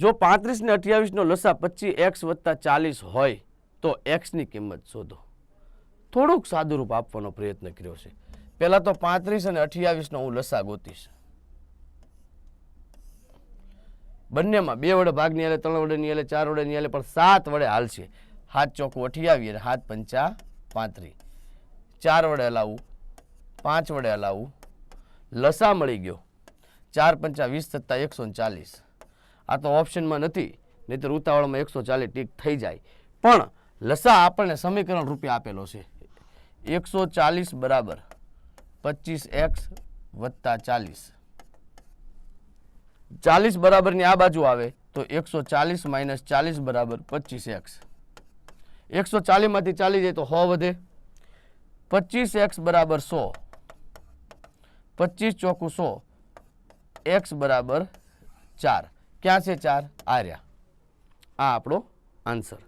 જો પાંત્રીસ ને અઠ્યાવીસનો લસા પચીસ એક્સ વત્તા ચાલીસ હોય, તો એક્સની કિંમત શોધો. થોડુંક સાદુરૂપ આપવાનો પ્રયત્ન કર્યો છે. પહેલાં તો પાંત્રીસ અને અઠ્યાવીસનો હું લસા ગોતીશ. બંનેમાં બે વડે ભાગની હાલે, ત્રણ વડે ની હાલે, ચાર વડે ની હાલે, પણ સાત વડે હાલશે હાથ ચોખ્ખું અઠ્યાવીસ અને હાથ પંચા પાંત્રીસ. ચાર વડે હલાવું, પાંચ વડે હલાવું. લસા મળી ગયો. ચાર પંચા વીસ સત્તા એકસો ચાલીસ. આ તો ઓપ્શનમાં નથી, નહીંતર ઉતાવળમાં એકસો ચાલીસ ટીક થઈ જાય. પણ લસા આપણને સમીકરણ રૂપે આપેલો છે. એકસો ચાલીસ બરાબર, પચીસ એક્સ વત્તા ચાલીસ. ચાલીસ બરાબરની આ બાજુ આવે તો એકસો ચાલીસ માઇનસ ચાલીસ બરાબર પચીસ એક્સ. એકસો ચાલીસમાંથી ચાલી જાય તો હો વધે. પચીસ એક્સ બરાબર સો. પચીસ ચોખ્ખું સો. એક્સ બરાબર ચાર. ક્યાં છે ચાર? આર્યા આ આપણો આન્સર